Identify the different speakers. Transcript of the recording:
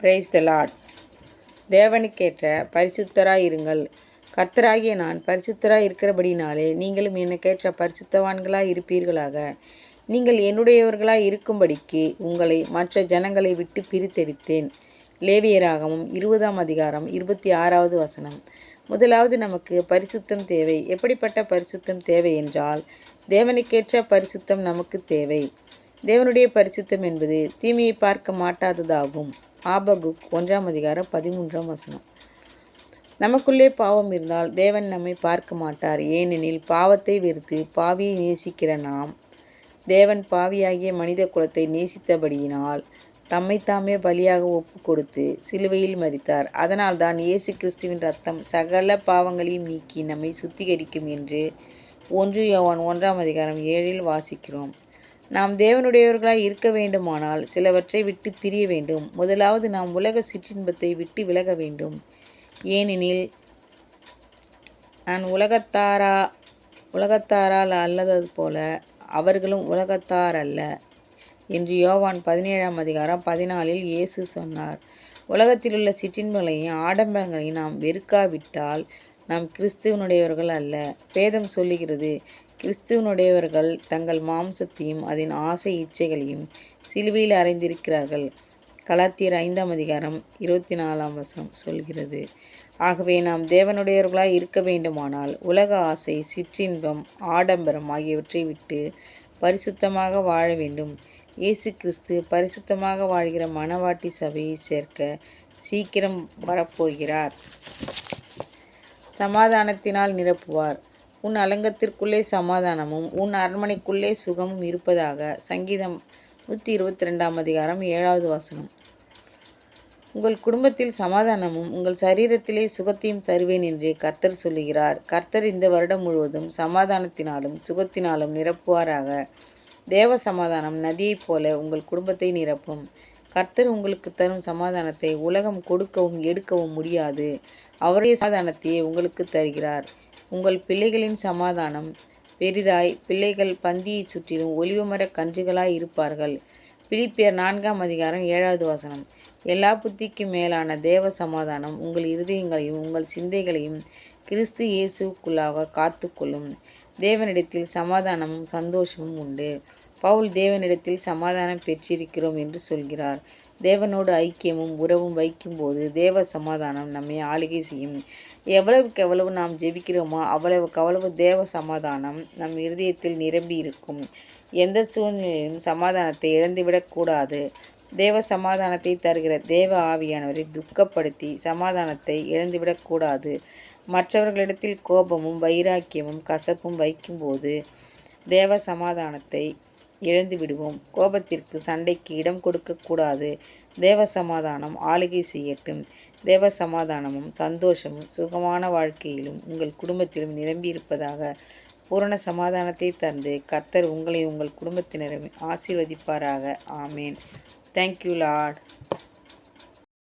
Speaker 1: Praise the Lord தேவனுக்கேற்ற பரிசுத்தராய் இருங்கள். கர்த்தராகிய நான் பரிசுத்தராய் இருக்கிறபடினாலே நீங்களும் எனக்கேற்ற பரிசுத்தவான்களாய் இருப்பீர்களாக. நீங்கள் என்னுடையவர்களாய் இருக்கும்படிக்கு உங்களை மற்ற ஜனங்களை விட்டு பிரித்தெடுத்தேன். லேவியராகவும் இருபதாம் அதிகாரம் இருபத்தி ஆறாவது வசனம். முதலாவது நமக்கு பரிசுத்தம் தேவை. எப்படிப்பட்ட பரிசுத்தம் தேவை என்றால் தேவனுக்கேற்ற பரிசுத்தம் நமக்கு தேவை. தேவனுடைய பரிசுத்தம் என்பது தீமையை பார்க்க மாட்டாததாகும். ஆபகுக் ஒன்றாம் அதிகாரம் பதிமூன்றாம் வசனம். நமக்குள்ளே பாவம் இருந்தால் தேவன் நம்மை பார்க்க மாட்டார். ஏனெனில் பாவத்தை வெறுத்து பாவியை நேசிக்கிற நாம் தேவன் பாவியாகிய மனித குலத்தை நேசித்தபடியினால் தம்மை தாமே பலியாக ஒப்பு கொடுத்து சிலுவையில் மறித்தார் அதனால்தான் இயேசு கிறிஸ்துவின் ரத்தம் சகல பாவங்களையும் நீக்கி நம்மை சுத்திகரிக்கும் என்று ஒன்று யோவான் ஒன்றாம் அதிகாரம் ஏழில் வாசிக்கிறோம். நாம் தேவனுடையவர்களாய் இருக்க வேண்டுமானால் சிலவற்றை விட்டு பிரிய வேண்டும். முதலாவது நாம் உலக சிற்றின்பத்தை விட்டு விலக வேண்டும். ஏனெனில் நான் உலகத்தாரா உலகத்தாரால் அல்லது போல அவர்களும் உலகத்தார் அல்ல என்று யோவான் பதினேழாம் அதிகாரம் பதினாலில் இயேசு சொன்னார். உலகத்திலுள்ள சிற்றின்பங்களையும் ஆடம்பரங்களையும் நாம் வெறுக்காவிட்டால் நாம் கிறிஸ்துவனுடையவர்கள் அல்ல. வேதம் சொல்லுகிறது கிறிஸ்துவனுடையவர்கள் தங்கள் மாம்சத்தையும் அதன் ஆசை இச்சைகளையும் சிலுவையில் அறைந்திருக்கிறார்கள். கலாத்தியர் ஐந்தாம் அதிகாரம் இருபத்தி நாலாம் வசம் சொல்கிறது. ஆகவே நாம் தேவனுடையவர்களாய் இருக்க வேண்டுமானால் உலக ஆசை சிற்றின்பம் ஆடம்பரம் ஆகியவற்றை விட்டு பரிசுத்தமாக வாழ வேண்டும். இயேசு கிறிஸ்து பரிசுத்தமாக வாழ்கிற மணவாட்டி சபையை சேர்க்க சீக்கிரம் வரப்போகிறார். சமாதானத்தினால் நிரப்புவார். உன் அலங்கத்திற்குள்ளே சமாதானமும் உன் அரண்மனைக்குள்ளே சுகமும் இருப்பதாக சங்கீதம் நூற்றி இருபத்தி ரெண்டாம் அதிகாரம் ஏழாவது வசனம். உங்கள் குடும்பத்தில் சமாதானமும் உங்கள் சரீரத்திலே சுகத்தையும் தருவேன் என்று கர்த்தர் சொல்லுகிறார். கர்த்தர் இந்த வருடம் முழுவதும் சமாதானத்தினாலும் சுகத்தினாலும் நிரப்புவாராக. தேவ சமாதானம் நதியைப் போல உங்கள் குடும்பத்தை நிரப்பும். கர்த்தர் உங்களுக்கு தரும் சமாதானத்தை உலகம் கொடுக்கவும் எடுக்கவும் முடியாது. அவருடைய சமாதானத்தையே உங்களுக்கு தருகிறார். உங்கள் பிள்ளைகளின் சமாதானம். பெரிதாய் பிள்ளைகள் பந்தியை சுற்றிலும் ஒலிவமர கன்றுகளாய் இருப்பார்கள். பிலிப்பியர் நான்காம் அதிகாரம் ஏழாவது வசனம். எல்லா புத்திக்கும் மேலான தேவ சமாதானம் உங்கள் இருதயங்களையும் உங்கள் சிந்தைகளையும் கிறிஸ்து இயேசுக்குள்ளாக காத்துக்கொள்ளும். தேவனிடத்தில் சமாதானமும் சந்தோஷமும் உண்டு. பவுல் தேவனிடத்தில் சமாதானம் பெற்றிருக்கிறோம் என்று சொல்கிறார். தேவனோடு ஐக்கியமும் உறவும் வைக்கும்போது தேவ சமாதானம் நம்மை ஆளுகை செய்யும். எவ்வளவுக்கு எவ்வளவு நாம் ஜெபிக்கிறோமோ அவ்வளவுக்கு அவ்வளவு தேவ சமாதானம் நம் இருதயத்தில் நிரம்பி இருக்கும். எந்த சூழ்நிலையிலும் சமாதானத்தை இழந்துவிடக்கூடாது தேவ சமாதானத்தை தருகிற தேவ ஆவியானவரை துக்கப்படுத்தி சமாதானத்தை இழந்துவிடக்கூடாது மற்றவர்களிடத்தில் கோபமும் வைராக்கியமும் கசப்பும் வைக்கும்போது தேவ சமாதானத்தை இழந்து விடுவோம். கோபத்திற்கு சண்டைக்கு இடம் கொடுக்கக்கூடாது தேவ சமாதானம் ஆளுகை செய்யட்டும். தேவ சமாதானமும் சந்தோஷமும் சுகமான வாழ்க்கையிலும் உங்கள் குடும்பத்திலும் நிரம்பியிருப்பதாக பூரண சமாதானத்தை தந்து கர்த்தர் உங்களை உங்கள் குடும்பத்தினரும் ஆசீர்வதிப்பாராக. ஆமேன். Thank you Lord